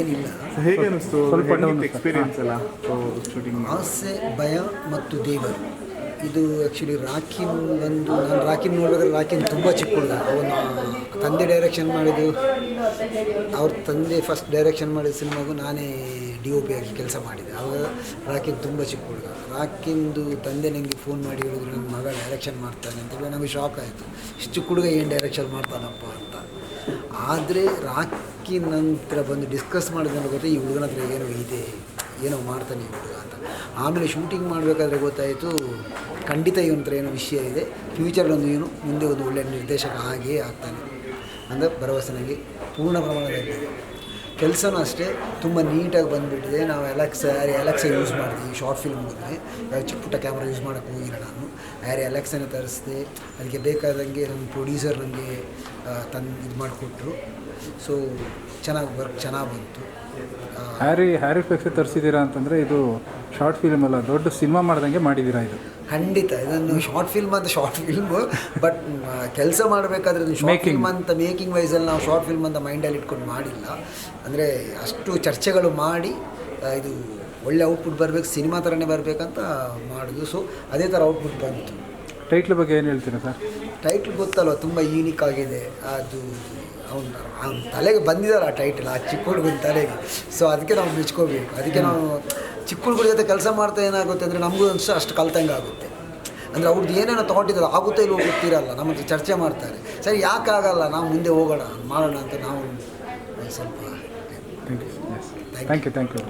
ಏನಿಲ್ಲ. ಹೇಗೆ ಅನಿಸ್ತು ಸ್ವಲ್ಪ down ಎಕ್ಸ್ಪೀರಿಯನ್ಸ್ ಎಲ್ಲ? ಶೂಟಿಂಗ್ ಆಸೆ ಭಯ ಮತ್ತು ದೇವರು. ಇದು ಆ್ಯಕ್ಚುಲಿ ರಾಕಿನ್ ಒಂದು ನಾನು ರಾಕಿನ್ ನೋಡಿದ್ರೆ ರಾಕಿನ್ ತುಂಬ ಚಿಕ್ಕ ಹುಡುಗ ಅವನ ತಂದೆ ಡೈರೆಕ್ಷನ್ ಮಾಡಿದ್ದು. ಅವ್ರ ತಂದೆ ಫಸ್ಟ್ ಡೈರೆಕ್ಷನ್ ಮಾಡಿದ ಸಿನಿಮಾಗೂ ನಾನೇ ಡಿ ಒ ಪಿ ಆಗಿ ಕೆಲಸ ಮಾಡಿದೆ. ಆವಾಗ ರಾಕಿನ್ ತುಂಬ ಚಿಕ್ಕ ಹುಡುಗ ರಾಕಿಂದು ತಂದೆ ನನಗೆ ಫೋನ್ ಮಾಡಿ ಹೇಳಿದ್ರು ನನ್ನ ಮಗ ಡೈರೆಕ್ಷನ್ ಮಾಡ್ತಾನೆ ಅಂತೇಳಿ ನಮಗೆ ಶಾಕ್ ಆಯಿತು. ಇಷ್ಟು ಚಿಕ್ಕ ಹುಡುಗ ಏನು ಡೈರೆಕ್ಷನ್ ಮಾಡ್ತಾನಪ್ಪ ಅಂತ. ಆದರೆ ರಾಕಿ ನಂತರ ಬಂದು ಡಿಸ್ಕಸ್ ಮಾಡಿದ್ರೆ ಗೊತ್ತೆ ಈ ಹುಡುಗನ ಹತ್ರ ಏನೋ ಇದೆ, ಏನೋ ಮಾಡ್ತಾನೆ ಹುಡುಗ ಅಂತ. ಆಮೇಲೆ ಶೂಟಿಂಗ್ ಮಾಡಬೇಕಾದ್ರೆ ಗೊತ್ತಾಯಿತು, ಖಂಡಿತ ಇವನ ಹತ್ರ ಏನೋ ವಿಷಯ ಇದೆ ಫ್ಯೂಚರ್ಲೊಂದು ಏನು, ಮುಂದೆ ಒಂದು ಒಳ್ಳೆಯ ನಿರ್ದೇಶಕ ಹಾಗೇ ಆಗ್ತಾನೆ. ಅಂದರೆ ಭರವಸೆ ನನಗೆ ಪೂರ್ಣ ಪ್ರಮಾಣದಲ್ಲಿ ಕೆಲಸನೂ ಅಷ್ಟೇ, ತುಂಬ ನೀಟಾಗಿ ಬಂದುಬಿಟ್ಟಿದೆ. ನಾವು ಎಲೆಕ್ಸ ಎಲೆಕ್ಸ ಯೂಸ್ ಮಾಡ್ತೀವಿ ಶಾರ್ಟ್ ಫಿಲ್ಮ್ ಯಾವ ಚಿಕ್ಕ ಪುಟ್ಟ ಕ್ಯಾಮ್ರಾ ಯೂಸ್ ಮಾಡೋಕ್ಕೆ ಹೋಗಿಲ್ಲ ನಾನು. ಯಾರು ಎಲೆಕ್ಸನ್ನ ತರಿಸಿದೆ ಅದಕ್ಕೆ ಬೇಕಾದಂಗೆ ನಮ್ಮ ಪ್ರೊಡ್ಯೂಸರ್ ನನಗೆ ತಂದು ಇದು ಮಾಡಿಕೊಟ್ರು. ಸೊ ಚೆನ್ನಾಗಿ ವರ್ಕ್ ಚೆನ್ನಾಗಿ ಬಂತು. ಹ್ಯಾರಿ ಹ್ಯಾರಿ ಫ್ಲೆಕ್ಸ್ ತರಿಸಿದ್ದೀರಾ ಅಂತಂದರೆ ಇದು ಶಾರ್ಟ್ ಫಿಲ್ಮ್ ಅಲ್ಲ ದೊಡ್ಡ ಸಿನಿಮಾ ಮಾಡ್ದಂಗೆ ಮಾಡಿದ್ದೀರಾ ಇದು? ಖಂಡಿತ. ಇದನ್ನು ಶಾರ್ಟ್ ಫಿಲ್ಮ್ ಅಂತ ಶಾರ್ಟ್ ಫಿಲ್ಮ್ ಬಟ್ ಕೆಲಸ ಮಾಡಬೇಕಾದ್ರೆ ಶಾರ್ಟ್. ಫಿಲ್ಮ್ ಅಂತ ಮೇಕಿಂಗ್ ವೈಸಲ್ಲಿ ನಾವು ಶಾರ್ಟ್ ಫಿಲ್ಮ್ ಅಂತ ಮೈಂಡಲ್ಲಿ ಇಟ್ಕೊಂಡು ಮಾಡಿಲ್ಲ. ಅಂದರೆ ಅಷ್ಟು ಚರ್ಚೆಗಳು ಮಾಡಿ ಇದು ಒಳ್ಳೆ ಔಟ್ಪುಟ್ ಬರಬೇಕು ಸಿನಿಮಾ ಥರನೇ ಬರಬೇಕಂತ ಮಾಡಿದ್ವಿ ಸೊ ಅದೇ ಥರ ಔಟ್ಪುಟ್ ಬಂತು. ಟೈಟ್ಲ್ ಬಗ್ಗೆ ಏನು ಹೇಳ್ತೀರಾ ಸರ್ ಟೈಟ್ಲ್ ಗೊತ್ತಲ್ವ? ತುಂಬ ಯೂನಿಕ್ ಆಗಿದೆ. ಅದು ಅವ್ನ ಅವ್ನ ತಲೆಗೆ ಬಂದಿದ್ದಾರೆ ಆ ಟೈಟಲ್ ಆ ಚಿಕ್ಕ ಹುಡುಗನ ತಲೆಗೆ. ಸೊ ಅದಕ್ಕೆ ನಾವು ಮೆಚ್ಕೋಬೇಕು. ಅದಕ್ಕೆ ನಾವು ಚಿಕ್ಕ ಹುಡುಗರ ಜೊತೆ ಕೆಲಸ ಮಾಡ್ತಾ ಏನಾಗುತ್ತೆ ಅಂದರೆ ನಮಗೂ ಅನಿಸ್ತು ಅಷ್ಟು ಕಲ್ತಂಗೆ ಆಗುತ್ತೆ. ಅಂದರೆ ಅವ್ರದ್ದು ಏನೇನೋ ತೊಗೊಂಡಿದ್ದಾರೆ ಆಗುತ್ತೋ ಇಲ್ಲವೋ ಗೊತ್ತಿರಲ್ಲ ನಮ್ಮ ಚರ್ಚೆ ಮಾಡ್ತಾರೆ. ಸರಿ ಯಾಕೆ ಆಗಲ್ಲ? ನಾವು ಮುಂದೆ ಹೋಗೋಣ ಮಾಡೋಣ ಅಂತ ನಾವು ಸ್ವಲ್ಪ. Thank you thank you